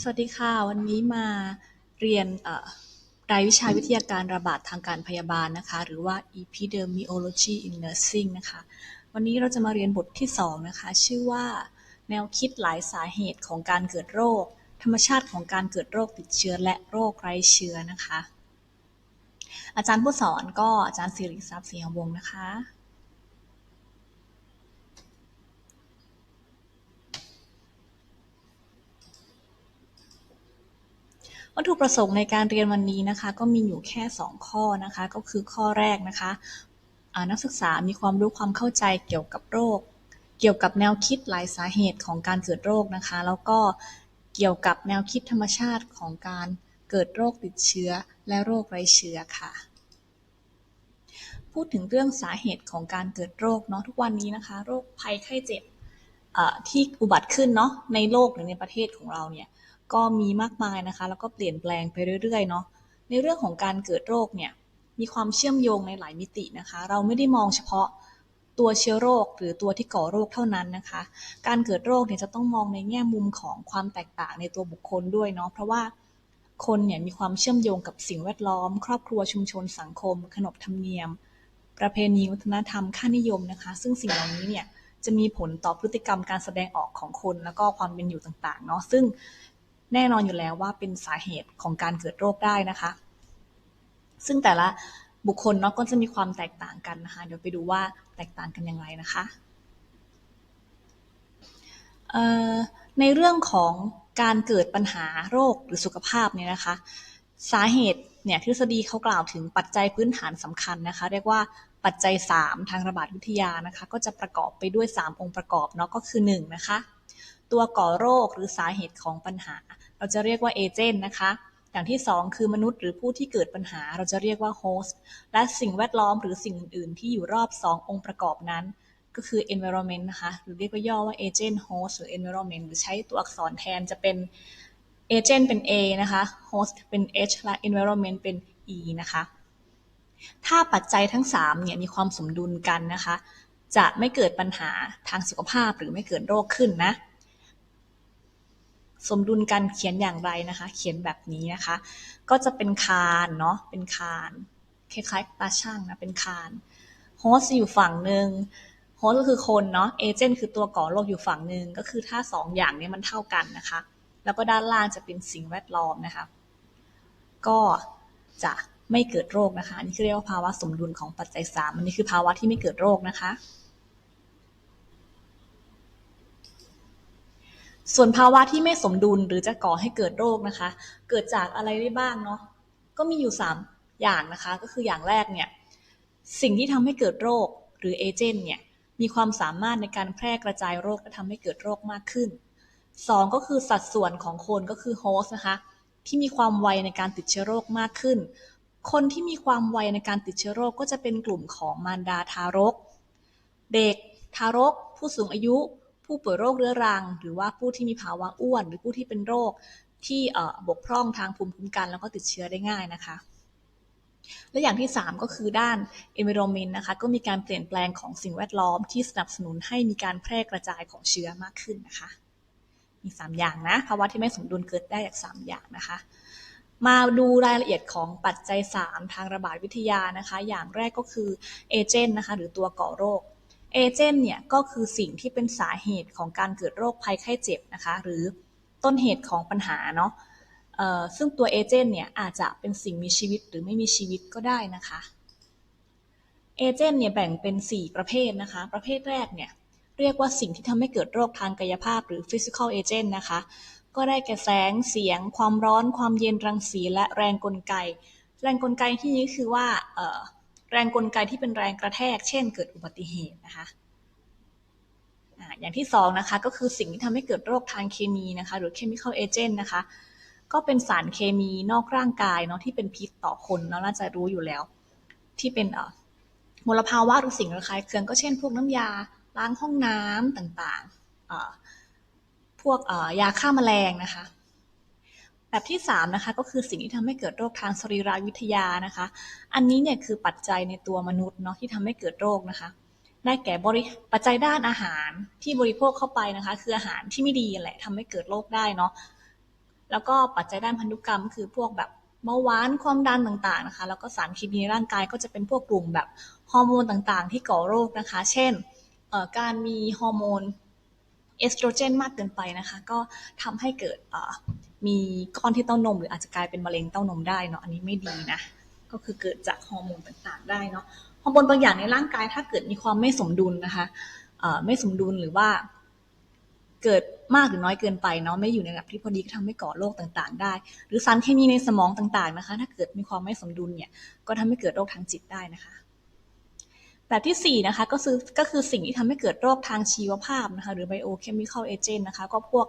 สวัสดีค่ะ วันนี้มาเรียนรายวิชาวิทยาการระบาดทางการพยาบาลนะคะ หรือว่า Epidemiology in Nursing นะคะ วันนี้เราจะมาเรียนบทที่ 2 นะคะ ชื่อว่าแนวคิดหลายสาเหตุของการเกิดโรค ธรรมชาติของการเกิดโรคติดเชื้อและโรคไร้เชื้อนะคะ อาจารย์ผู้สอนก็อาจารย์สิริทรัพย์ศรีหวงนะคะ วัตถุประสงค์ในการเรียนวันนี้นะคะ ก็มีอยู่แค่ 2 ข้อนะคะ ก็คือข้อแรกนะคะนักศึกษามีความรู้ความเข้าใจเกี่ยวกับโรค เกี่ยวกับแนวคิดหลายสาเหตุของการเกิดโรคนะคะ แล้วก็เกี่ยวกับแนวคิดธรรมชาติของการเกิดโรคติดเชื้อและโรคไรเชื้อค่ะ พูดถึงเรื่องสาเหตุของการเกิดโรคเนาะทุกวันนี้นะคะ โรคภัยไข้เจ็บที่อุบัติขึ้นเนาะในโลกหรือในประเทศของเราเนี่ย ก็มีมากมายนะคะ แล้วก็เปลี่ยนแปลงไปเรื่อยๆเนาะในเรื่องของการเกิดโรคเนี่ยมีความเชื่อมโยงในหลายมิตินะคะ เราไม่ได้มองเฉพาะตัวเชื้อโรคหรือตัวที่ก่อโรคเท่านั้นนะคะ การเกิดโรคเนี่ยจะต้องมองในแง่มุมของความแตกต่างในตัวบุคคลด้วยเนาะเพราะว่าคนเนี่ยมีความเชื่อมโยงกับสิ่งแวดล้อม ครอบครัวชุมชนสังคม ขนบธรรมเนียม ประเพณีวัฒนธรรมค่านิยมนะคะ ซึ่งสิ่งเหล่านี้เนี่ยจะมีผลต่อพฤติกรรมการแสดงออกของคน แล้วก็ความเป็นอยู่ต่างๆเนาะซึ่ง แน่นอนอยู่แล้วว่าเป็นสาเหตุของการเกิดโรคได้นะคะ ซึ่งแต่ละบุคคลเนาะก็จะมีความแตกต่างกันนะคะ เดี๋ยวไปดูว่าแตกต่างกันอย่างไรนะคะในเรื่องของการเกิดปัญหาโรคหรือสุขภาพเนี่ยนะคะ สาเหตุเนี่ยทฤษฎีเขากล่าวถึงปัจจัยพื้นฐานสำคัญนะคะ เรียกว่าปัจจัย 3 ทางระบาดวิทยานะคะ ก็จะประกอบไปด้วย 3 องค์ประกอบเนาะก็คือ1นะคะตัวก่อโรคหรือสาเหตุของปัญหา เราจะเรียกว่าเอเจนต์นะคะ อย่างที่ 2 คือมนุษย์หรือผู้ที่เกิดปัญหาเราจะเรียกว่าโฮสต์และสิ่งแวดล้อมหรือสิ่งอื่น ๆ ที่อยู่รอบ 2 องค์ประกอบนั้น ก็คือ environment นะคะ หรือเรียกว่าย่อว่า agent host หรือ environment หรือใช้ตัวอักษรแทนจะเป็น agent เป็น A นะคะ host เป็น H และ environment เป็น E นะคะ ถ้าปัจจัยทั้ง3เนี่ยมีความสมดุลกันนะคะ จะไม่เกิดปัญหาทางสุขภาพหรือไม่เกิดโรคขึ้นนะ สมดุลกันเขียนอย่างไรนะคะ เขียนแบบนี้นะคะ ก็จะเป็นคานเนาะเป็นคานคล้ายๆตาช่างนะเป็นคานโฮสอยู่ฝั่งหนึ่งโฮสก็คือคนเนาะเอเจนต์คือตัวก่อโรคอยู่ฝั่งหนึ่งก็คือถ้า2ออย่างนี้มันเท่ากันนะคะ แล้วก็ด้านล่างจะเป็นสิ่งแวดล้อมนะคะ ก็จะไม่เกิดโรคนะคะ อันนี้คือเรียกว่าภาวะสมดุลของปัจจัย3อันนี้คือภาวะที่ไม่เกิดโรคนะคะ ส่วนภาวะที่ไม่สมดุลหรือจะก่อให้เกิดโรคนะคะ เกิดจากอะไรได้บ้างเนาะก็มีอยู่ 3 อย่างนะคะ ก็คืออย่างแรกเนี่ยสิ่งที่ทำให้เกิดโรคหรือเอเจนต์เนี่ยมีความสามารถในการแพร่กระจายโรคและทำให้เกิดโรคมากขึ้น 2 ก็คือสัดส่วนของคนก็คือโฮสต์นะคะที่มีความไวในการติดเชื้อโรคมากขึ้น คนที่มีความไวในการติดเชื้อโรคก็จะเป็นกลุ่มของมารดาทารก เด็กทารก ผู้สูงอายุ ผู้ป่วยโรคเรื้อรัง หรือว่าผู้ที่มีภาวะอ้วน หรือผู้ที่เป็นโรคที่บกพร่องทางภูมิคุ้มกัน แล้วก็ติดเชื้อได้ง่ายนะคะและอย่างที่ 3 ก็คือด้าน environment นะคะก็มีการเปลี่ยนแปลงของสิ่งแวดล้อมที่สนับสนุนให้มีการแพร่กระจายของเชื้อมากขึ้นนะคะ มี 3 อย่างนะภาวะที่ไม่สมดุลเกิดได้จาก 3 อย่างนะคะ มาดูรายละเอียดของปัจจัย 3 ทางระบาดวิทยานะคะ อย่างแรกก็คือเอเจนต์นะคะหรือตัวก่อโรค เอเจนต์เนี่ยก็คือสิ่งที่เป็นสาเหตุของการเกิดโรคภัยไข้เจ็บนะคะหรือต้นเหตุของปัญหาเนาะซึ่งตัวเอเจนต์เนี่ยอาจจะเป็นสิ่งมีชีวิตหรือไม่มีชีวิตก็ได้นะคะเอเจนต์เนี่ยแบ่งเป็น 4 ประเภทนะคะ ประเภทแรกเนี่ยเรียกว่าสิ่งที่ทำให้เกิดโรคทางกายภาพหรือ physical agent นะคะ ก็ได้แก่แสง เสียง ความร้อน ความเย็น รังสี และแรงกลไก แรงกลไกที่นี้คือว่า แรงกลไกที่เป็นแรงกระแทก เช่น เกิดอุบัติเหตุนะคะอย่างที่สองนะคะก็คือสิ่งที่ทำให้เกิดโรคทางเคมีนะคะหรือ chemical agent นะคะ ก็เป็นสารเคมีนอกร่างกายเนาะที่เป็นพิษต่อคนเนาะน่าจะรู้อยู่แล้ว ที่เป็นมลภาวะหรือสิ่งระคายเคืองก็เช่น พวกน้ำยาล้างห้องน้ำต่างๆพวกยาฆ่าแมลงนะคะ แบบที่3นะคะก็คือสิ่งที่ทำให้เกิดโรคทางสรีรวิทยานะคะ อันนี้เนี่ยคือปัจจัยในตัวมนุษย์เนาะที่ทำให้เกิดโรคนะคะ ได้แก่บริปัจจัยด้านอาหารที่บริโภคเข้าไปนะคะ คืออาหารที่ไม่ดีแหละทำให้เกิดโรคได้เนาะแล้วก็ปัจจัยด้านพันธุกรรมคือพวกแบบเบาหวานความดันต่างๆนะคะ แล้วก็สารเคมีในร่างกายก็จะเป็นพวกกลุ่มแบบฮอร์โมนต่างๆ ที่ก่อโรคนะคะ เช่นการมีฮอร์โมนเอสโตรเจนมากเกินไปนะคะ ก็ทำให้เกิด มีก้อนที่เต้านม หรืออาจจะกลายเป็นมะเร็งเต้านมได้เนาะอันนี้ไม่ดีนะ ก็คือเกิดจากฮอร์โมนต่างๆ ได้เนาะฮอร์โมนบางอย่างในร่างกายถ้าเกิดมีความไม่สมดุลนะคะไม่สมดุลหรือว่าเกิดมากหรือน้อยเกินไปเนาะไม่อยู่ในระดับที่พอดีก็ทำให้ก่อโรคต่างๆ ได้ หรือสารเคมีในสมองต่างๆนะคะ ถ้าเกิดมีความไม่สมดุลเนี่ยก็ทำให้เกิดโรคทางจิตได้นะคะ แบบที่สี่นะคะก็คือก็คือสิ่งที่ทำให้เกิดโรคทางชีวภาพนะคะหรือ biochemical agent นะคะก็พวก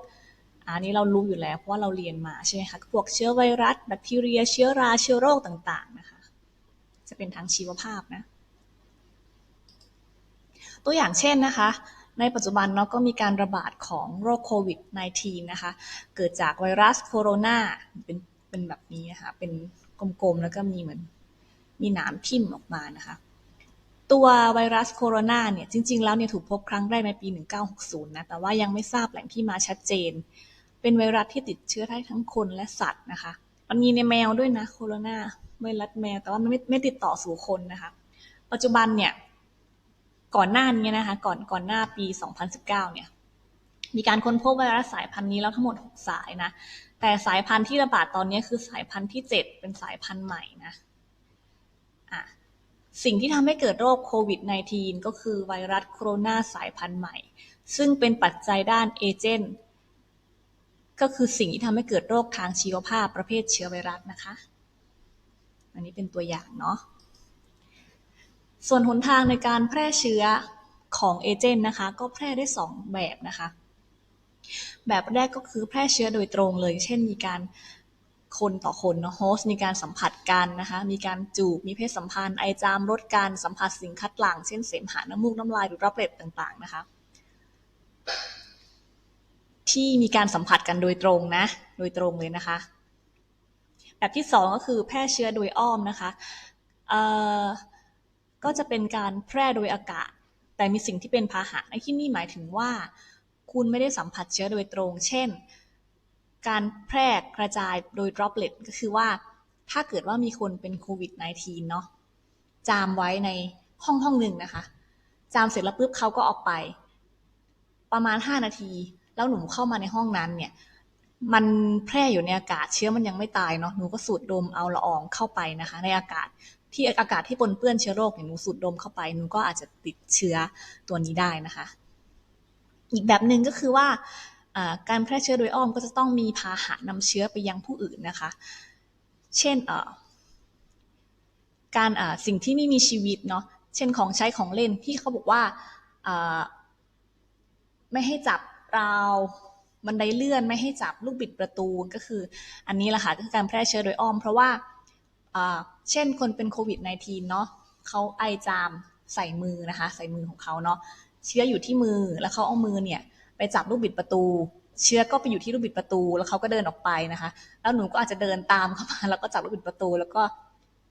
อันนี้เรารู้อยู่แล้วเพราะว่าเราเรียนมาใช่ไหมคะพวกเชื้อไวรัส แบคทีเรีย เชื้อราเชื้อโรคต่างๆนะคะ จะเป็นทางชีวภาพนะ ตัวอย่างเช่นนะคะ ในปัจจุบันเนาะก็มีการระบาดของโรคโควิด -19 นะคะ เกิดจากไวรัสโคโรนาเป็นเป็นแบบนี้นะคะเป็นกลมๆ แล้วก็มีเหมือนมีหนามทิ่มออกมานะคะตัวไวรัสโคโรนาเนี่ยจริง ๆ แล้วเนี่ยถูกพบครั้งแรกในปี 1960 นะ แต่ว่ายังไม่ทราบแหล่งที่มาชัดเจน เป็นไวรัสที่ติดเชื้อได้ทั้งคนและสัตว์นะคะ มันมีในแมวด้วยนะโคโรนาไวรัสแมวแต่ว่ามันไม่ไม่ติดต่อสู่คนนะคะ ปัจจุบันเนี่ยก่อนหน้านี้นะคะ ก่อนก่อนหน้าปี 2019 เนี่ยมีการค้นพบไวรัสสายพันธุ์นี้แล้วทั้งหมด 6 สายนะ แต่สายพันธุ์ที่ระบาดตอนนี้คือสายพันธุ์ที่ 7 เป็นสายพันธุ์ใหม่นะอะสิ่งที่ทำให้เกิดโรคโควิด -19 ก็คือไวรัสโคโรนาสายพันธุ์ใหม่ ซึ่งเป็นปัจจัยด้านเอเจนต์ ก็คือสิ่งที่ทำให้เกิดโรคทางชีวภาพประเภทเชื้อไวรัสนะคะ อันนี้เป็นตัวอย่างเนาะ ส่วนหนทางในการแพร่เชื้อของเอเจนต์นะคะ ก็แพร่ได้ 2 แบบนะคะ แบบแรกก็คือแพร่เชื้อโดยตรงเลย เช่นมีการคนต่อคนเนาะโฮสต์มีการสัมผัสกันนะคะ มีการจูบ มีเพศสัมพันธ์ ไอจามลดการสัมผัสสิ่งคัดหลั่ง เช่นเสมหะน้ำมูกน้ำลายหรือรับเล็ดต่างๆนะคะ ที่มีการสัมผัสกันโดยตรงนะ โดยตรงเลยนะคะ แบบที่สองก็คือแพร่เชื้อโดยอ้อมนะคะก็จะเป็นการแพร่โดยอากาศ แต่มีสิ่งที่เป็นพาหะในที่นี่หมายถึงว่า คุณไม่ได้สัมผัสเชื้อโดยตรง เช่น การแพร่กระจายโดย droplet ก็คือว่าถ้าเกิดว่ามีคนเป็นโควิด -19 เนาะจามไว้ในห้องห้องหนึ่งนะคะ จามเสร็จแล้วปุ๊บเขาก็ออกไป ประมาณ 5 นาที แล้วหนูเข้ามาในห้องนั้นเนี่ย มันแพร่อยู่ในอากาศเชื้อมันยังไม่ตายเนาะหนูก็สูดดมเอาละอองเข้าไปนะคะ ในอากาศที่อากาศที่ปนเปื้อนเชื้อโรคเนี่ยหนูสูดดมเข้าไปหนูก็อาจจะติดเชื้อตัวนี้ได้นะคะ อีกแบบหนึ่งก็คือว่าการแพร่เชื้อโดยอ้อมก็จะต้องมีพาหะนำเชื้อไปยังผู้อื่นนะคะ เช่นการสิ่งที่ไม่มีชีวิตเนาะ เช่นของใช้ของเล่นที่เขาบอกว่าไม่ให้จับ ราวบันไดเลื่อนไม่ให้จับลูกบิดประตูก็คือ อันนี้แหละค่ะคือการแพร่เชื้อโดยอ้อม เพราะว่าเช่นคนเป็นโควิด -19 เนาะเขาไอจามใส่มือนะคะ ใส่มือของเขาเนาะเชื้ออยู่ที่มือแล้วเขาเอามือเนี่ยไปจับลูกบิดประตู เชื้อก็ไปอยู่ที่ลูกบิดประตู แล้วเขาก็เดินออกไปนะคะ แล้วหนูก็อาจจะเดินตามเข้ามาแล้วก็จับลูกบิดประตู แล้วก็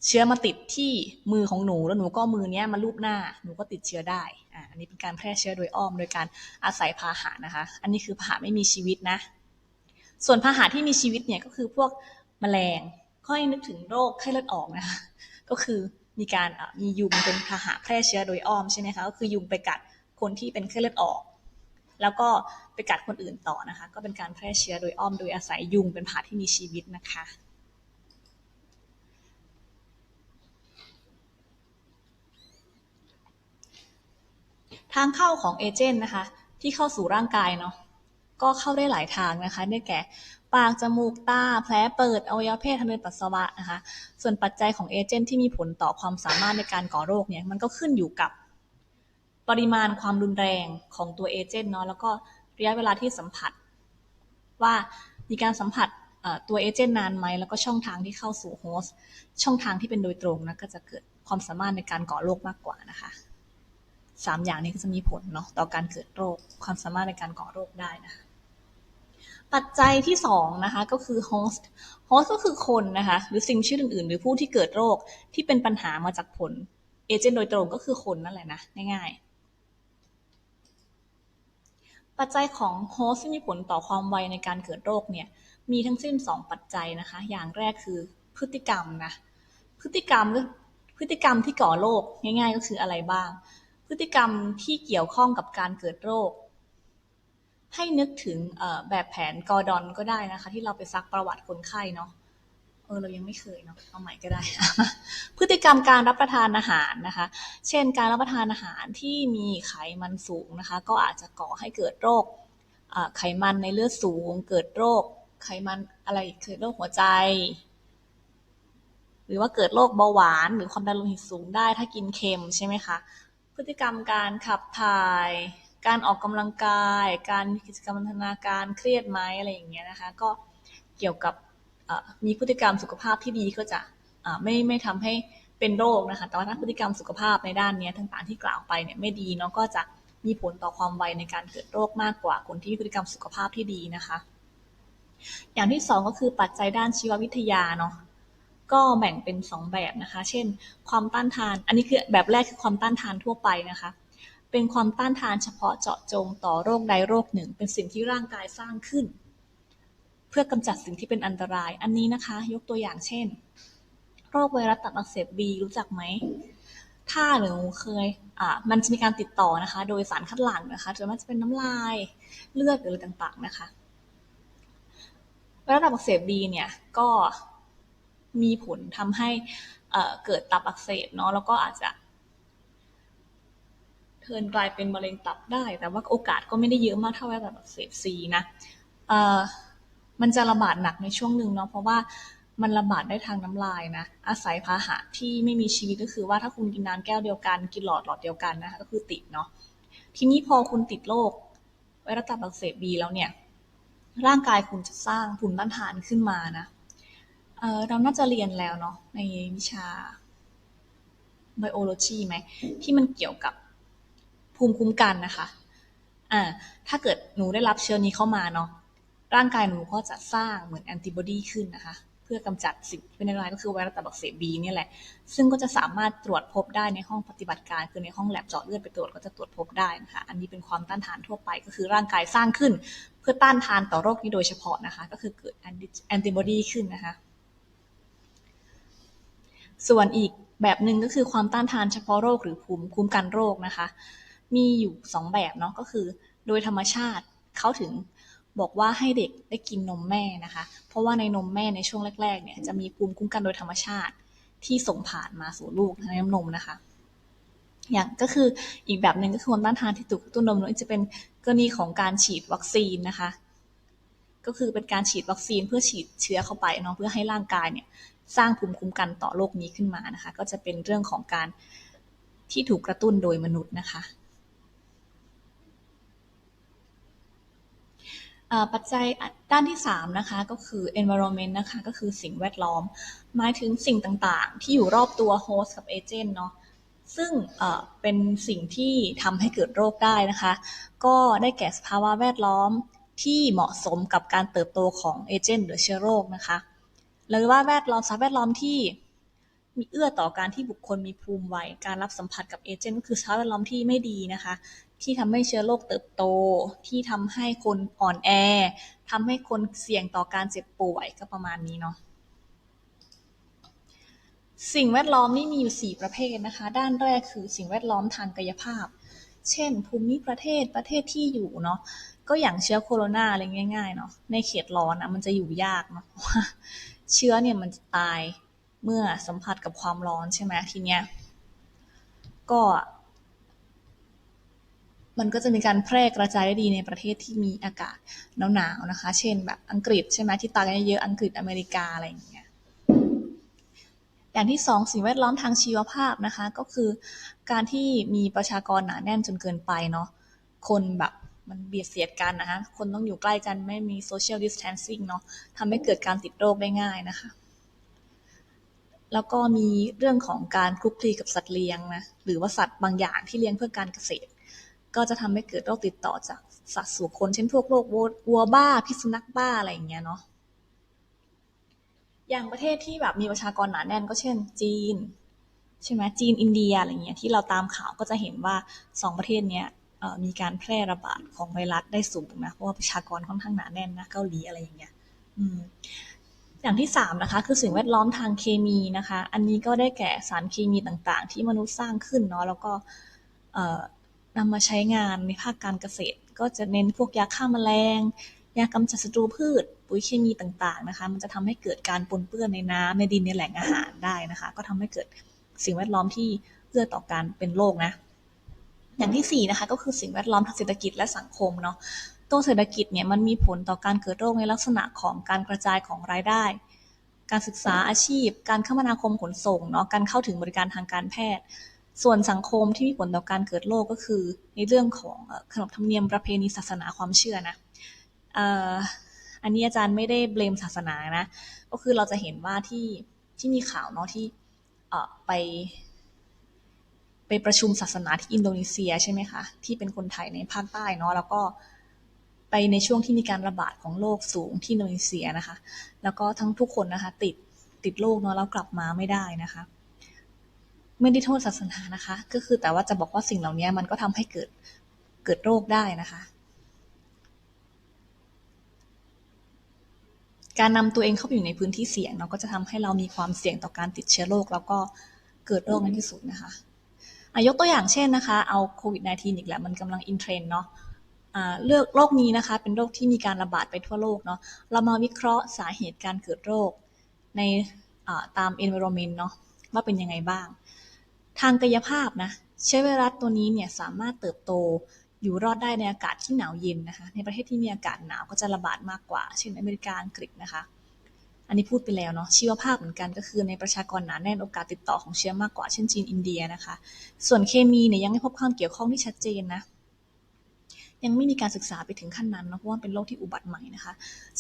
เชื้อมาติดที่มือของหนูแล้วหนูก็มือเนี้ยมาลูบหน้าหนูก็ติดเชื้อได้อ่าอันนี้เป็นการแพร่เชื้อโดยอ้อม โดยการอาศัยพาหะนะคะ อันนี้คือพาหะไม่มีชีวิตนะ ส่วนพาหะที่มีชีวิตเนี่ยก็คือพวกแมลงก็ให้นึกถึงโรคไข้เลือดออกนะคะก็คือมีการมียุงเป็นพาหะแพร่เชื้อโดยอ้อมใช่ไหมคะก็คือยุงไปกัดคนที่เป็นไข้เลือดออก แล้วก็ไปกัดคนอื่นต่อนะคะ ก็เป็นการแพร่เชื้อโดยอ้อมโดยอาศัยยุงเป็นพาหะที่มีชีวิตนะคะ ทางเข้าของเอเจนต์นะคะ ที่เข้าสู่ร่างกายเนาะก็เข้าได้หลายทางนะคะ ได้แก่ ปาก จมูก ตา แผลเปิด อวัยวะเพศทางเดินปัสสาวะนะคะ ส่วนปัจจัยของเอเจนต์ที่มีผลต่อความสามารถในการก่อโรคเนี่ย มันก็ขึ้นอยู่กับปริมาณความรุนแรงของตัวเอเจนต์เนาะ แล้วก็ระยะเวลาที่สัมผัส ว่ามีการสัมผัสตัวเอเจนต์นานไหม แล้วก็ช่องทางที่เข้าสู่โฮสต์ ช่องทางที่เป็นโดยตรงนะ ก็จะเกิดความสามารถในการก่อโรคมากกว่านะคะ สามอย่างนี้ก็จะมีผลเนาะต่อการเกิดโรค ความสามารถในการก่อโรคได้นะคะปัจจัยที่สองนะคะก็คือ host host ก็คือคนนะคะหรือสิ่งชื่ออื่นๆ หรือผู้ที่เกิดโรคที่เป็นปัญหามาจากผลเอเจนต์โดยตรงก็คือคนนั่นแหละนะง่ายๆ ปัจจัยของโฮสต์ที่มีผลต่อความไวในการเกิดโรคเนี่ยมีทั้งสิ้น 2 ปัจจัยนะคะ อย่างแรกคือพฤติกรรมนะพฤติกรรมก็พฤติกรรมที่ก่อโรคง่าย ๆ ก็คืออะไรบ้าง พฤติกรรมที่เกี่ยวข้องกับการเกิดโรค ให้นึกถึงแบบแผนกอร์ดอนก็ได้นะคะ ที่เราไปซักประวัติคนไข้เนาะเออเรายังไม่เคยเนาะเอาใหม่ก็ได้ พฤติกรรมการรับประทานอาหารนะคะ เช่นการรับประทานอาหารที่มีไขมันสูงนะคะ ก็อาจจะก่อให้เกิดโรคไขมันในเลือดสูง เกิดโรค ไขมันอะไรเกิดโรคหัวใจ หรือว่าเกิดโรคเบาหวาน หรือความดันโลหิตสูงได้ถ้ากินเค็มใช่ไหมคะ พฤติกรรมการขับถ่าย การออกกำลังกาย การมีกิจกรรมพัฒนาการเครียดไหมอะไรอย่างเงี้ยนะคะ ก็เกี่ยวกับมีพฤติกรรมสุขภาพที่ดีก็จะไม่ไม่ทำให้เป็นโรคนะคะ แต่ว่าถ้าพฤติกรรมสุขภาพในด้านนี้ต่างๆที่กล่าวไปเนี่ยไม่ดีเนาะก็จะมีผลต่อความไวในการเกิดโรคมากกว่าคนที่มีพฤติกรรมสุขภาพที่ดีนะคะ อย่างที่สองก็คือปัจจัยด้านชีววิทยาเนาะ ก็แบ่งเป็นสองแบบนะคะ เช่น ความต้านทาน อันนี้คือแบบแรกคือความต้านทานทั่วไปนะคะ เป็นความต้านทานเฉพาะเจาะจงต่อโรคใดโรคหนึ่ง เป็นสิ่งที่ร่างกายสร้างขึ้น เพื่อกำจัดสิ่งที่เป็นอันตราย อันนี้นะคะ ยกตัวอย่างเช่น โรคไวรัสตับอักเสบบีรู้จักไหม ถ้าหนูเคย อ่า มันจะมีการติดต่อนะคะ โดยสารคัดหลั่งนะคะส่วนมากจะเป็นน้ำลาย เลือดหรืออะไรต่างๆนะคะไวรัสตับอักเสบบีเนี่ย ก็ มีผลทำให้เกิดตับอักเสบเนาะแล้วก็อาจจะเทินกลายเป็นมะเร็งตับได้ แต่ว่าโอกาสก็ไม่ได้เยอะมากเท่าไวรัสตับอักเสบซีนะมันจะระบาดหนักในช่วงหนึ่งเนาะเพราะว่ามันระบาดได้ทางน้ำลายนะ อาศัยพาหะที่ไม่มีชีวิตก็คือว่าถ้าคุณกินน้ำแก้วเดียวกัน กินหลอดหลอดเดียวกันนะคะก็คือติดเนาะทีนี้พอคุณติดโรคไวรัสตับอักเสบบีแล้วเนี่ย ร่างกายคุณจะสร้างภูมิต้านทานขึ้นมานะ เราน่าจะเรียนแล้วเนาะในวิชา biology ไหม ที่มันเกี่ยวกับภูมิคุ้มกันนะคะอ่าถ้าเกิดหนูได้รับเชื้อนี้เข้ามาเนาะร่างกายหนูก็จะสร้างเหมือนแอนติบอดีขึ้นนะคะ เพื่อกำจัดสิ่งเป็นอันตรายก็คือไวรัสตับอักเสบบีนี่แหละ ซึ่งก็จะสามารถตรวจพบได้ในห้องปฏิบัติการ คือในห้องแลบเจาะเลือดไปตรวจก็จะตรวจพบได้นะคะ อันนี้เป็นความต้านทานทั่วไปก็คือร่างกายสร้างขึ้น เพื่อต้านทานต่อโรคนี้โดยเฉพาะนะคะ ก็คือเกิดแอนติบอดีขึ้นนะคะ ส่วนอีกแบบหนึ่งก็คือความต้านทานเฉพาะโรคหรือภูมิคุ้มกันโรคนะคะ มีอยู่สองแบบเนาะก็คือ โดยธรรมชาติเขาถึงบอกว่าให้เด็กได้กินนมแม่นะคะ เพราะว่าในนมแม่ในช่วงแรกๆเนี่ยจะมีภูมิคุ้มกันโดยธรรมชาติที่ส่งผ่านมาสู่ลูกในน้ำนมนะคะ อย่างก็คืออีกแบบหนึ่งก็คือความต้านทานที่ถูกกระตุ้นนมนั่นจะเป็นกรณีของการฉีดวัคซีนนะคะ ก็คือเป็นการฉีดวัคซีนเพื่อฉีดเชื้อเข้าไปเนาะเพื่อให้ร่างกายเนี่ย สร้างภูมิคุ้มกันต่อโรคนี้ขึ้นมานะคะ ก็จะเป็นเรื่องของการที่ถูกกระตุ้นโดยมนุษย์นะคะปัจจัยด้านที่ 3 นะคะ ก็คือ environment นะคะ ก็คือสิ่งแวดล้อม หมายถึงสิ่งต่างๆ ที่อยู่รอบตัวโฮสต์กับเอเจนต์เนาะซึ่งเป็นสิ่งที่ทำให้เกิดโรคได้นะคะ ก็ได้แก่สภาวะแวดล้อมที่เหมาะสมกับการเติบโตของเอเจนต์หรือเชื้อโรคนะคะ หรือว่าแวดล้อมสภาพแวดล้อมที่มีเอื้อต่อการที่บุคคลมีภูมิไวการรับสัมผัสกับเอเจนต์ก็คือสภาพแวดล้อมที่ไม่ดีนะคะ ที่ทำให้เชื้อโรคเติบโต ที่ทำให้คนอ่อนแอทำให้คนเสี่ยงต่อการเจ็บป่วยก็ประมาณนี้เนาะสิ่งแวดล้อมนี่มีอยู่ 4 ประเภทนะคะ ด้านแรกคือสิ่งแวดล้อมทางกายภาพ เช่น ภูมิประเทศประเทศที่อยู่เนาะก็อย่างเชื้อโคโรนาอะไรง่ายๆเนาะในเขตร้อนอะมันจะอยู่ยากเนาะ เชื้อเนี่ยมันจะตายเมื่อสัมผัสกับความร้อนใช่ไหมทีเนี้ยก็ มันก็จะมีการแพร่กระจายได้ดีในประเทศที่มีอากาศหนาวๆนะคะ เช่นแบบอังกฤษใช่ไหมที่ตายเยอะอังกฤษอเมริกาอะไรอย่างเงี้ยอย่างที่สองสิ่งแวดล้อมทางชีวภาพนะคะ ก็คือการที่มีประชากรหนาแน่นจนเกินไปเนาะคนแบบ มันเบียดเสียดกันนะคะ คนต้องอยู่ใกล้กันไม่มีโซเชียลดิสแทนซิ่งเนาะทำให้เกิดการติดโรคได้ง่ายนะคะ แล้วก็มีเรื่องของการคลุกคลีกับสัตว์เลี้ยงนะ หรือว่าสัตว์บางอย่างที่เลี้ยงเพื่อการเกษตร ก็จะทำให้เกิดโรคติดต่อจากสัตว์สู่คน เช่นพวกโรควัวบ้า พิษสุนัขบ้าอะไรอย่างเงี้ยเนาะ อย่างประเทศที่แบบมีประชากรหนาแน่นก็เช่น จีน ใช่ไหมจีนอินเดียอะไรเงี้ยที่เราตามข่าวก็จะเห็นว่าสองประเทศเนี้ย มีการแพร่ระบาดของไวรัสได้สูงนะเพราะว่าประชากรค่อนข้างหนาแน่นนะเกาหลีอะไรอย่างเงี้ยอย่างที่สามนะคะคือสิ่งแวดล้อมทางเคมีนะคะ อันนี้ก็ได้แก่สารเคมีต่างๆ ที่มนุษย์สร้างขึ้นเนาะแล้วก็นำมาใช้งานในภาคการเกษตร ก็จะเน้นพวกยาฆ่าแมลงยากำจัดศัตรูพืช ปุ๋ยเคมีต่างๆนะคะ มันจะทำให้เกิดการปนเปื้อนในน้ำในดินในแหล่งอาหารได้นะคะ ก็ทำให้เกิดสิ่งแวดล้อมที่เอื้อต่อการเป็นโรคนะ อย่างที่4นะคะก็คือสิ่งแวดล้อมทางเศรษฐกิจและสังคมเนาะตัวเศรษฐกิจเนี่ยมันมีผลต่อการเกิดโรคในลักษณะของการกระจายของรายได้ การศึกษาอาชีพ การคมนาคมขนส่งเนาะการเข้าถึงบริการทางการแพทย์ ส่วนสังคมที่มีผลต่อการเกิดโรคก็คือ ในเรื่องของขนบธรรมเนียมประเพณีศาสนาความเชื่อนะอันนี้อาจารย์ไม่ได้เบลมศาสนานะ ก็คือเราจะเห็นว่าที่ที่มีข่าวเนาะที่ไป ปประชุมศาสนาที่อินโดนีเซียใช่ไหมคะ ที่เป็นคนไทยในภาคใต้เนาะแล้วก็ไปในช่วงที่มีการระบาดของโรคสูงที่อินโดนีเซียนะคะ แล้วก็ทั้งทุกคนนะคะ ติดติดโรคเนาะแล้วกลับมาไม่ได้นะคะ ไม่ได้โทษศาสนานะคะ ก็คือแต่ว่าจะบอกว่าสิ่งเหล่านี้มันก็ทำให้เกิดเกิดโรคได้นะคะการนำตัวเองเข้าไปอยู่ในพื้นที่เสี่ยงเนาะก็จะทำให้เรามีความเสี่ยงต่อการติดเชื้อโรคแล้วก็เกิดโรคในที่สุดนะคะ ยกตัวอย่างเช่นนะคะเอาโควิด -19 อีกแล้วมันกำลังอินเทรนเนาะเลือกโรคนี้นะคะเป็นโรคที่มีการระบาดไปทั่วโลกเนาะเรามาวิเคราะห์สาเหตุการเกิดโรคในตาม environment เนาะว่าเป็นยังไงบ้าง ทางกายภาพนะเชื้อไวรัสตัวนี้เนี่ยสามารถเติบโตอยู่รอดได้ในอากาศที่หนาวเย็นนะคะในประเทศที่มีอากาศหนาวก็จะระบาดมากกว่า เช่นอเมริกาอังกฤษนะคะ อันนี้พูดไปแล้วเนาะชีวภาพเหมือนกันก็คือในประชากรหนาแน่นโอกาสติดต่อของเชื้อมากกว่าเช่นจีนอินเดียนะคะ ส่วนเคมีเนี่ยยังไม่พบความเกี่ยวข้องที่ชัดเจนนะยังไม่มีการศึกษาไปถึงขั้นนั้นเนาะเพราะว่าเป็นโรคที่อุบัติใหม่นะคะ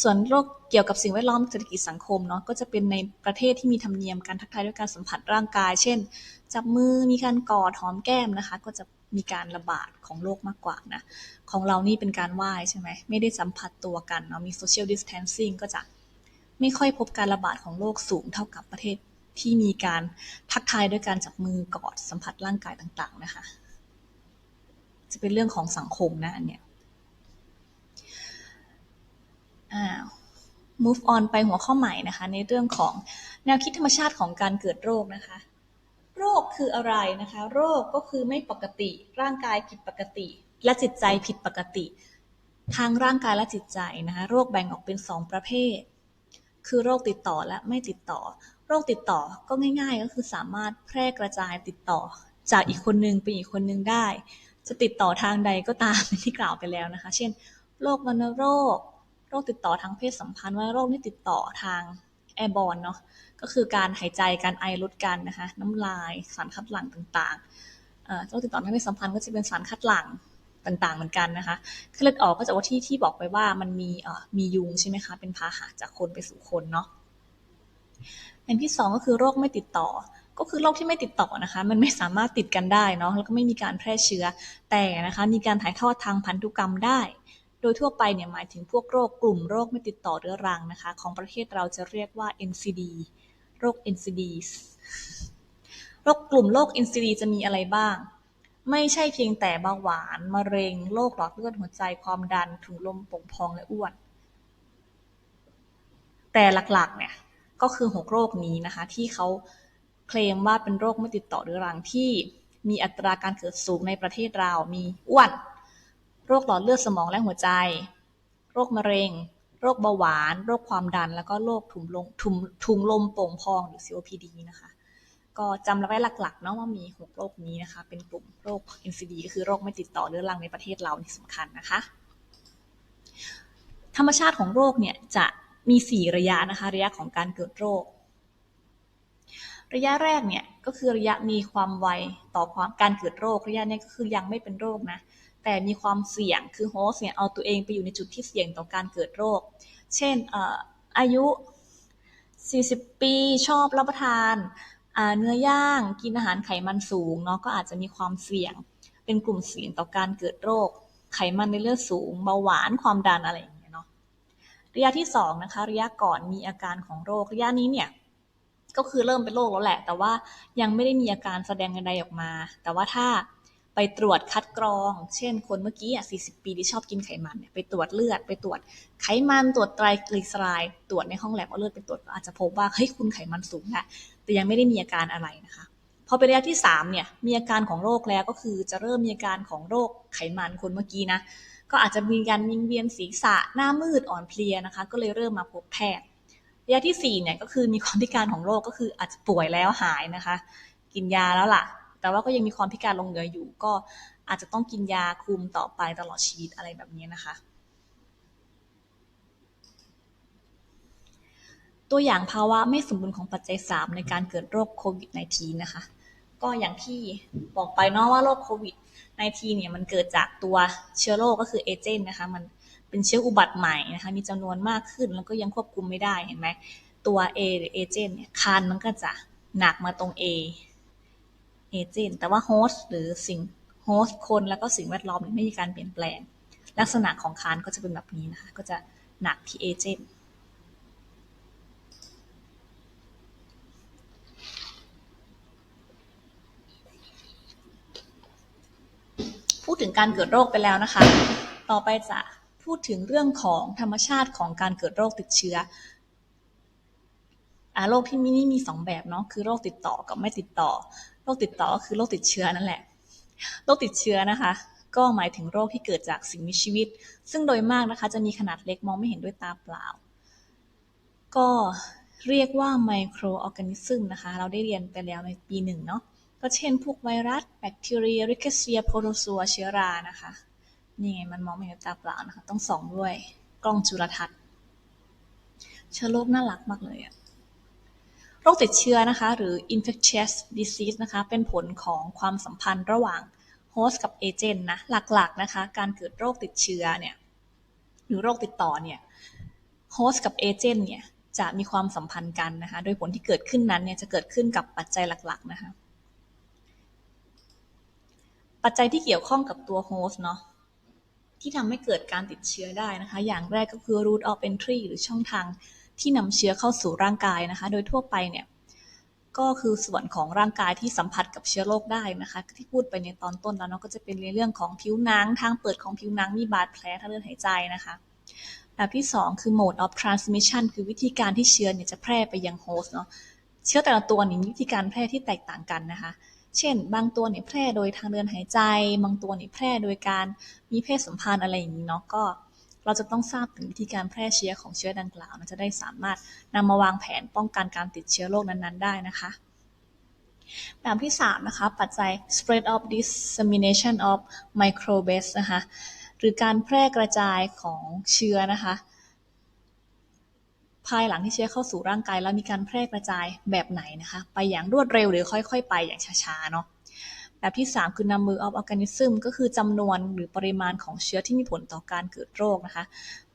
ส่วนโรคเกี่ยวกับสิ่งแวดล้อมเศรษฐกิจสังคมเนาะก็จะเป็นในประเทศที่มีธรรมเนียมการทักทายด้วยการสัมผัสร่างกาย เช่น จับมือมีการกอดหอมแก้มนะคะ ก็จะมีการระบาดของโรคมากกว่านะของเรานี่เป็นการไหว้ใช่ไหมไม่ได้สัมผัสตัวกันเนาะมี social distancing ก็จะ ไม่ค่อยพบการระบาดของโรคสูงเท่ากับประเทศที่มีการทักทายด้วยการจับมือกอดสัมผัสร่างกายต่าง ๆ นะคะ จะเป็นเรื่องของสังคมนะอันเนี้ย move on ไปหัวข้อใหม่นะคะ ในเรื่องของแนวคิดธรรมชาติของการเกิดโรคนะคะ โรคคืออะไรนะคะ โรคก็คือไม่ปกติ ร่างกายผิดปกติ และจิตใจผิดปกติ ทางร่างกายและจิตใจนะคะ โรคแบ่งออกเป็น 2 ประเภท คือโรคติดต่อและไม่ติดต่อ โรคติดต่อก็ง่าย ๆ ก็คือสามารถแพร่กระจายติดต่อ จากอีกคนนึงไปอีกคนนึงได้ จะติดต่อทางใดก็ตามที่กล่าวไปแล้วนะคะ เช่น โรควัณโรค โรคติดต่อทางเพศสัมพันธ์ว่าโรคนี้ติดต่อทางแอร์บอลเนาะ ก็คือการหายใจ การไอลดกันนะคะ น้ำลาย สารคัดหลั่งต่างๆโรคติดต่อทางเพศสัมพันธ์ก็จะเป็นสารคัดหลั่ง ต่างๆเหมือนกันนะคะคือเลือดออกก็จะว่าที่ที่บอกไปว่ามันมีเอ่อมียุงใช่ไหมคะ เป็นพาหะจากคนไปสู่คนเนาะอย่างที่สองก็คือโรคไม่ติดต่อ ก็คือโรคที่ไม่ติดต่อนะคะ มันไม่สามารถติดกันได้เนาะแล้วก็ไม่มีการแพร่เชื้อ แต่นะคะมีการถ่ายทอดทางพันธุกรรมได้ โดยทั่วไปเนี่ยหมายถึงพวกโรคกลุ่มโรคไม่ติดต่อเรื้อรังนะคะ ของประเทศเราจะเรียกว่า NCD โรค NCD โรคกลุ่มโรค NCD จะมีอะไรบ้าง ไม่ใช่เพียงแต่เบาหวาน มะเร็ง โรคหลอดเลือดหัวใจ ความดัน ถุงลมโป่งพอง และอ้วน แต่หลักๆ เนี่ย ก็คือหกโรคนี้นะคะ ที่เขาเคลมว่าเป็นโรคไม่ติดต่อเรื้อรังที่มีอัตราการเกิดสูงในประเทศเรา มีอ้วน โรคหลอดเลือดสมองและหัวใจ โรคมะเร็ง โรคเบาหวาน โรคความดัน แล้วก็โรคถุงลมถุงลมโป่งพองหรือ COPD นะคะ ก็จำไว้หลักๆ เนาะว่ามีหกโรคนี้นะคะ เป็นกลุ่ม โรค NCD ก็คือโรคไม่ติดต่อเรื้อรังในประเทศเราที่สำคัญนะคะ ธรรมชาติของโรคเนี่ยจะมีสี่ระยะนะคะ ระยะของการเกิดโรค ระยะแรกเนี่ยก็คือระยะมีความไวต่อความการเกิดโรค ระยะนี้ก็คือยังไม่เป็นโรคนะ แต่มีความเสี่ยง คือโฮสเนี่ยเอาตัวเองไปอยู่ในจุดที่เสี่ยงต่อการเกิดโรค เช่นอายุ 40 ปี ชอบรับประทาน เนื้อย่างกินอาหารไขมันสูงเนาะก็อาจจะมีความเสี่ยง เป็นกลุ่มเสี่ยงต่อการเกิดโรค ไขมันในเลือดสูงเบาหวานความดันอะไรอย่างเงี้ยเนาะระยะที่2นะคะระยะก่อนมีอาการของโรคระยะนี้เนี่ยก็คือเริ่มเป็นโรคแล้วแหละ แต่ว่ายังไม่ได้มีอาการแสดงใดออกมา แต่ว่าถ้า ไปตรวจคัดกรอง เช่น คนเมื่อกี้อะ40 ปีที่ชอบกินไขมันเนี่ยไปตรวจเลือด ไปตรวจไขมันตรวจไตรกลีเซอไรด์ตรวจในห้องแลบเอาเลือดไปตรวจอาจจะพบว่าเฮ้ยคุณไขมันสูงแหละแต่ยังไม่ได้มีอาการอะไรนะคะพอเป็นระยะที่3เนี่ยมีอาการของโรคแล้วก็คือจะเริ่มมีอาการของโรคไขมันคนเมื่อกี้นะก็อาจจะมีการวิงเวียนศีรษะหน้ามืดอ่อนเพลียนะคะ ก็เลยเริ่มมาพบแพทย์ระยะที่4เนี่ยก็คือมีความพิการของโรคก็คืออาจจะป่วยแล้วหายนะคะ กินยาแล้วล่ะ แต่ว่าก็ยังมีความพิการลงเหลืออยู่ ก็อาจจะต้องกินยาคุมต่อไปตลอดชีวิตอะไรแบบนี้นะคะ ตัวอย่างภาวะไม่สมบูรณ์ของปัจจัย 3 ในการเกิดโรคโควิด -19 นะคะ ก็อย่างที่บอกไปเนาะว่าโรคโควิด -19 เนี่ยมันเกิดจากตัวเชื้อโรคก็คือเอเจนต์นะคะมันเป็นเชื้ออุบัติใหม่นะคะมีจำนวนมากขึ้นแล้วก็ยังควบคุมไม่ได้เห็นไหมตัว A หรือเอเจนต์เนี่ยคานมันก็จะหนักมาตรง A เอเจนต์แต่ว่าโฮสต์หรือสิ่งโฮสต์คนแล้วก็สิ่งแวดล้อมไม่มีการเปลี่ยนแปลง ลักษณะของคานก็จะเป็นแบบนี้นะคะ ก็จะหนักที่เอเจนต์พูดถึงการเกิดโรคไปแล้วนะคะ ต่อไปจะพูดถึงเรื่องของธรรมชาติของการเกิดโรคติดเชื้ออโรคที่มีนี่มีสองแบบเนาะคือโรคติดต่อกับไม่ติดต่อ โรคติดต่อก็คือโรคติดเชื้อนั่นแหละ โรคติดเชื้อนะคะ ก็หมายถึงโรคที่เกิดจากสิ่งมีชีวิต ซึ่งโดยมากนะคะจะมีขนาดเล็กมองไม่เห็นด้วยตาเปล่า ก็เรียกว่าไมโครออร์แกนิซึมนะคะ เราได้เรียนไปแล้วในปีหนึ่งเนาะ ก็เช่นพวกไวรัส แบคทีเรีย ริคเซียโปรโตซัว เชื้อรานะคะ นี่ไงมันมองไม่เห็นด้วยตาเปล่านะคะ ต้องส่องด้วยกล้องจุลทรรศน์ เชื้อโรคน่ารักมากเลยอะ โรคติดเชื้อนะคะ หรือ infectious disease นะคะ เป็นผลของความสัมพันธ์ระหว่างโฮสต์กับเอเจนต์นะ หลักๆนะคะ การเกิดโรคติดเชื้อเนี่ย หรือโรคติดต่อเนี่ย โฮสต์กับเอเจนต์เนี่ย จะมีความสัมพันธ์กันนะคะ โดยผลที่เกิดขึ้นนั้นเนี่ย จะเกิดขึ้นกับปัจจัยหลักๆนะคะ ปัจจัยที่เกี่ยวข้องกับตัวโฮสต์เนาะ ที่ทำให้เกิดการติดเชื้อได้นะคะ อย่างแรกก็คือ route of entry หรือช่องทาง ที่นำเชื้อเข้าสู่ร่างกายนะคะ โดยทั่วไปเนี่ยก็คือส่วนของร่างกายที่สัมผัสกับเชื้อโรคได้นะคะ ที่พูดไปในตอนต้นแล้วเนาะก็จะเป็นในเรื่องของผิวหนัง ทางเปิดของผิวหนังมีบาดแผลทางเดินหายใจนะคะแบบที่ 2 คือ mode of transmission คือวิธีการที่เชื้อเนี่ยจะแพร่ไปยังโฮสต์เนาะเชื้อแต่ละตัวนี่มีวิธีการแพร่ที่แตกต่างกันนะคะ เช่น บางตัวเนี่ยแพร่โดยทางเดินหายใจ บางตัวเนี่ยแพร่โดยการมีเพศสัมพันธ์อะไรอย่างนี้เนาะก็ เราจะต้องทราบถึงวิธีการแพร่เชื้อของเชื้อดังกล่าวนะจะได้สามารถนำมาวางแผนป้องกันการติดเชื้อโรคนั้นๆ ได้นะคะแบบที่ 3 นะคะ ปัจจัย spread of dissemination of microbes นะคะ หรือการแพร่กระจายของเชื้อนะคะ ภายหลังที่เชื้อเข้าสู่ร่างกายแล้วมีการแพร่กระจายแบบไหนนะคะ ไปอย่างรวดเร็วหรือค่อย ๆ ไปอย่างช้าๆ เนาะ แบบที่ 3 คือ number of organism ก็คือจำนวนหรือปริมาณของเชื้อที่มีผลต่อการเกิดโรคนะคะ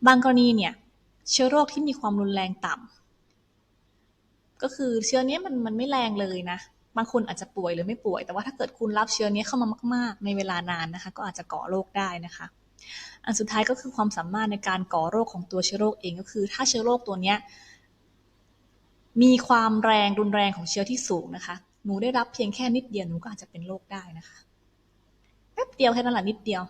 บางกรณีเนี่ยเชื้อโรคที่มีความรุนแรงต่ำก็คือเชื้อนี้มันมันไม่แรงเลยนะบางคนอาจจะป่วยหรือไม่ป่วย แต่ว่าถ้าเกิดคุณรับเชื้อนี้เข้ามามาก ๆ ในเวลานานนะคะ ก็อาจจะก่อโรคได้นะคะ อันสุดท้ายก็คือความสามารถในการก่อโรคของตัวเชื้อโรคเองก็คือ ถ้าเชื้อโรคตัวเนี้ยมีความแรงรุนแรงของเชื้อที่สูงนะคะ หนูได้รับเพียงแค่นิดเดียวหนูก็อาจจะเป็นโรคได้นะคะแป๊บเดียวแค่นั้นแหละนิดเดียว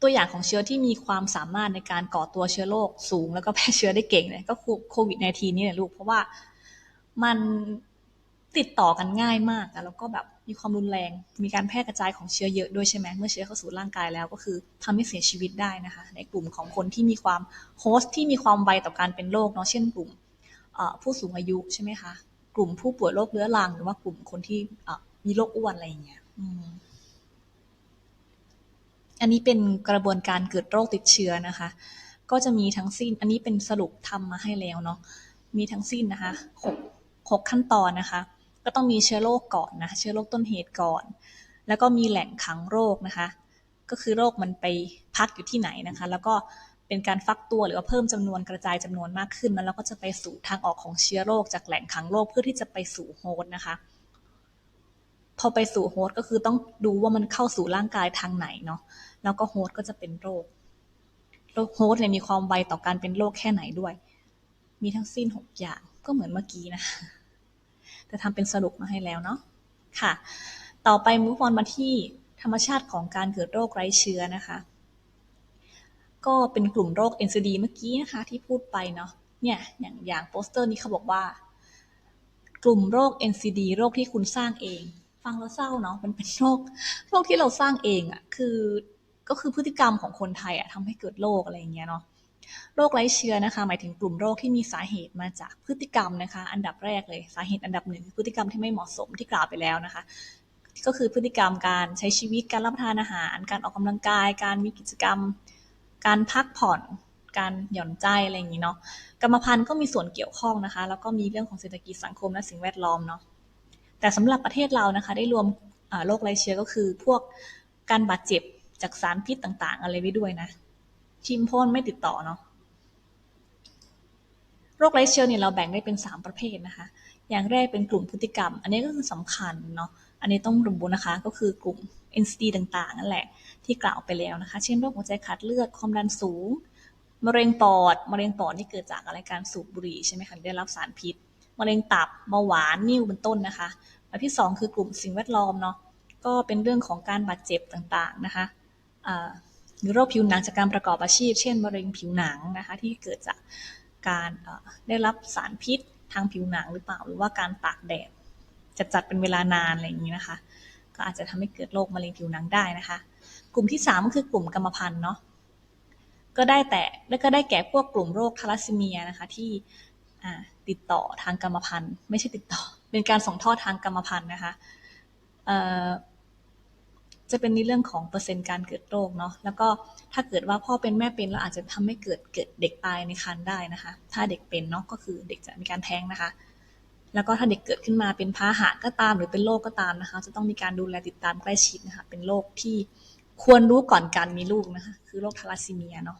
ตัวอย่างของเชื้อที่มีความสามารถในการก่อตัวเชื้อโรคสูง แล้วก็แพร่เชื้อได้เก่งเนี่ยก็คือโควิด -19 นี่แหละลูกเพราะว่ามันติดต่อกันง่ายมากแล้วก็แบบมีความรุนแรง มีการแพร่กระจายของเชื้อเยอะด้วยใช่ไหมเมื่อเชื้อเข้าสู่ร่างกายแล้วก็คือทำให้เสียชีวิตได้นะคะ ในกลุ่มของคนที่มีความโฮสต์ที่มีความไวต่อการเป็นโรคเนาะเช่นกลุ่ม ผู้สูงอายุใช่ไหมคะ กลุ่มผู้ป่วยโรคเรื้อรัง หรือว่ากลุ่มคนที่มีโรคอ้วนอะไรอย่างเงี้ยอันนี้เป็นกระบวนการเกิดโรคติดเชื้อนะคะ ก็จะมีทั้งสิ้น อันนี้เป็นสรุปทำมาให้แล้วเนาะ มีทั้งสิ้นนะคะหกหกขั้นตอนนะคะ ก็ต้องมีเชื้อโรคก่อนนะ เชื้อโรคต้นเหตุก่อน แล้วก็มีแหล่งขังโรคนะคะ ก็คือโรคมันไปพักอยู่ที่ไหนนะคะ แล้วก็ เป็นการฟักตัวหรือว่าเพิ่มจำนวนกระจายจำนวนมากขึ้นมันแล้วก็จะไปสู่ทางออกของเชื้อโรคจากแหล่งขังโรคเพื่อที่จะไปสู่โฮสต์นะคะ พอไปสู่โฮสต์ก็คือต้องดูว่ามันเข้าสู่ร่างกายทางไหนเนาะแล้วก็โฮสต์ก็จะเป็นโรคโรคโฮสต์เนี่ยมีความไวต่อการเป็นโรคแค่ไหนด้วย มีทั้งสิ้นหกอย่างก็เหมือนเมื่อกี้นะ แต่ทำเป็นสรุปมาให้แล้วเนาะค่ะ ต่อไปมุฟอนมาที่ธรรมชาติของการเกิดโรคไร้เชื้อนะคะ ก็เป็นกลุ่มโรค NCD เมื่อกี้นะคะที่พูดไปเนาะเนี่ยอย่างอย่างโปสเตอร์นี้เขาบอกว่า กลุ่มโรค NCD โรคที่คุณสร้างเอง ฟังแล้วเศร้าเนาะมันเป็นโรคโรคที่เราสร้างเองอะ่ะคือก็คือพฤติกรรมของคนไทยอะ่ะทำให้เกิดโรคอะไรอย่างเงี้ยเนาะโรคไร้เชื้อนะคะหมายถึงกลุ่มโรคที่มีสาเหตุมาจากพฤติกรรมนะคะ อันดับแรกเลยสาเหตุอันดับหนึ่งคือพฤติกรรมที่ไม่เหมาะสมที่กล่าวไปแล้วนะคะ ก็คือพฤติกรรมการใช้ชีวิตการรับประทานอาหาร การออกกำลังกาย การมีกิจกรรม การพักผ่อน การหย่อนใจอะไรอย่างนี้เนาะกรรมพันธุ์ก็มีส่วนเกี่ยวข้องนะคะ แล้วก็มีเรื่องของเศรษฐกิจสังคมและสิ่งแวดล้อมเนาะแต่สำหรับประเทศเรานะคะ ได้รวมโรคไรเชื้อก็คือพวกการบาดเจ็บจากสารพิษต่าง ๆ อะไรไว้ด้วยนะ ชิมพ่นไม่ติดต่อเนาะโรคไรเชื้อเนี่ยเราแบ่งได้เป็น 3 ประเภทนะคะ อย่างแรกเป็นกลุ่มพฤติกรรม อันนี้ก็คือสำคัญเนาะ อันนี้ต้องระบุนะคะก็คือกลุ่ม NCD ต่างๆ นั่นแหละที่กล่าวไปแล้วนะคะ เช่นโรคหัวใจขาดเลือดความดันสูงมะเร็งปอดมะเร็งปอดนี่เกิดจากอะไรการสูบบุหรี่ใช่ไหมคะได้รับสารพิษมะเร็งตับเบาหวานนิ่วเป็นต้นนะคะอันที่ 2 คือกลุ่มสิ่งแวดล้อมเนาะก็เป็นเรื่องของการบาดเจ็บต่างๆนะคะหรือโรคผิวหนังจากการประกอบอาชีพ เช่นมะเร็งผิวหนังนะคะที่เกิดจากการได้รับสารพิษทางผิวหนังหรือเปล่าหรือว่าการตากแดด จะจัดเป็นเวลานานอะไรอย่างนี้นะคะ ก็อาจจะทำให้เกิดโรคมะเร็งผิวหนังได้นะคะ กลุ่มที่ 3 ก็คือกลุ่มกรรมพันธุ์เนาะก็ได้แต่แล้วก็ได้แก่พวกกลุ่มโรคทาลัสซีเมียนะคะที่ติดต่อทางกรรมพันธุ์ ไม่ใช่ติดต่อ เป็นการส่งทอดทางกรรมพันธุ์นะคะจะเป็นในเรื่องของเปอร์เซ็นต์การเกิดโรคเนาะแล้วก็ถ้าเกิดว่าพ่อเป็นแม่เป็นแล้วอาจจะทำให้เกิดเกิดเด็กตายในครรภ์ได้นะคะ ถ้าเด็กเป็นเนาะก็คือเด็กจะมีการแท้งนะคะ แล้วก็ถ้าเด็กเกิดขึ้นมาเป็นพาหะก็ตามหรือเป็นโรคก็ตามนะคะ จะต้องมีการดูแลติดตามใกล้ชิดนะคะ เป็นโรคที่ควรรู้ก่อนการมีลูกนะคะ คือโรคทาลัสซีเมียเนาะ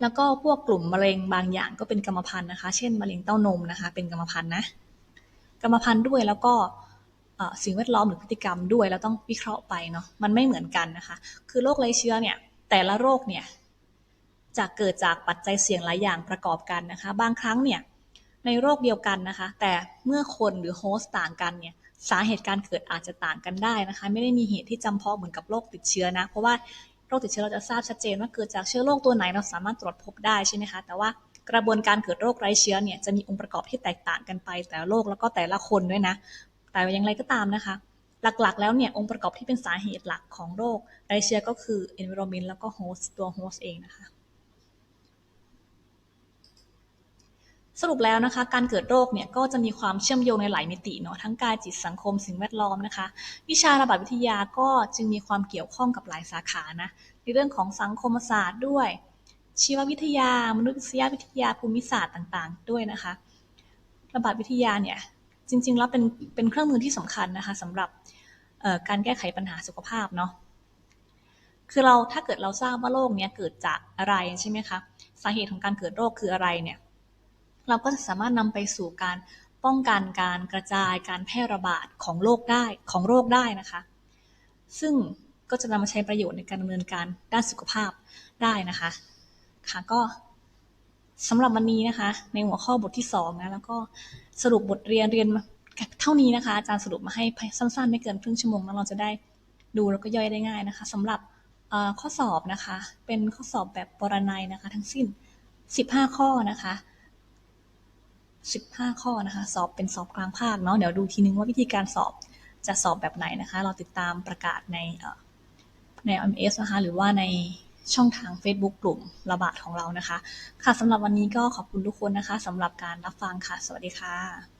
แล้วก็พวกกลุ่มมะเร็งบางอย่างก็เป็นกรรมพันธุ์นะคะ เช่นมะเร็งเต้านมนะคะ เป็นกรรมพันธุ์นะ กรรมพันธุ์ด้วยแล้วก็สิ่งแวดล้อมหรือพฤติกรรมด้วยแล้วต้องวิเคราะห์ไปเนาะ มันไม่เหมือนกันนะคะ คือโรคไรเชื้อเนี่ย แต่ละโรคเนี่ยจะเกิดจากปัจจัยเสี่ยงหลายอย่างประกอบกันนะคะ บางครั้งเนี่ย ในโรคเดียวกันนะคะ แต่เมื่อคนหรือโฮสต์ต่างกันเนี่ยสาเหตุการเกิดอาจจะต่างกันได้นะคะ ไม่ได้มีเหตุที่จำเพาะเหมือนกับโรคติดเชื้อนะ เพราะว่าโรคติดเชื้อเราจะทราบชัดเจนว่าเกิดจากเชื้อโรคตัวไหนเราสามารถตรวจพบได้ใช่ไหมคะ แต่ว่ากระบวนการเกิดโรคไร้เชื้อเนี่ยจะมีองค์ประกอบที่แตกต่างกันไป แต่โรคแล้วก็แต่ละคนด้วยนะ แต่อย่างไรก็ตามนะคะ หลักๆ แล้วเนี่ยองค์ประกอบที่เป็นสาเหตุหลักของโรคไร้เชื้อก็คือ environment แล้วก็ host ตัว host เองนะคะ สรุปแล้วนะคะ การเกิดโรคเนี่ยก็จะมีความเชื่อมโยงในหลายมิติเนาะทั้งกายจิตสังคมสิ่งแวดล้อมนะคะ วิชาระบาดวิทยาก็จึงมีความเกี่ยวข้องกับหลายสาขานะในเรื่องของสังคมศาสตร์ด้วย ชีววิทยา มนุษยวิทยาภูมิศาสตร์ต่าง ๆ ด้วยนะคะ ระบาดวิทยาเนี่ยจริงๆแล้วเป็นเป็นเครื่องมือที่สำคัญนะคะสำหรับการแก้ไขปัญหาสุขภาพเนาะคือเราถ้าเกิดเราทราบว่าโรคเนี้ยเกิดจากอะไรใช่ไหมคะสาเหตุของการเกิดโรคคืออะไรเนี่ย เราก็จะสามารถนำไปสู่การป้องกันการกระจายการแพร่ระบาดของโรคได้ของโรคได้นะคะ ซึ่งก็จะนำมาใช้ประโยชน์ในการดำเนินการด้านสุขภาพได้นะคะ ค่ะก็สำหรับวันนี้นะคะ ในหัวข้อบทที่2นะแล้วก็สรุปบทเรียนเรียนเท่านี้นะคะ อาจารย์สรุปมาให้สั้นๆ ไม่เกินครึ่งชั่วโมงแล้วเราจะได้ดูแล้วก็ย่อยได้ง่ายนะคะสำหรับข้อสอบนะคะ เป็นข้อสอบแบบปรนัยนะคะ ทั้งสิ้น 15 ข้อนะคะ 15 ข้อนะคะ สอบเป็นสอบกลางภาคเนาะเดี๋ยวดูทีนึงว่าวิธีการสอบจะสอบแบบไหนนะคะ เราติดตามประกาศในใน MS นะคะ หรือว่าในช่องทาง Facebook กลุ่มระบาดของเรานะคะ ค่ะสำหรับวันนี้ก็ขอบคุณทุกคนนะคะสำหรับการรับฟังค่ะ สวัสดีค่ะ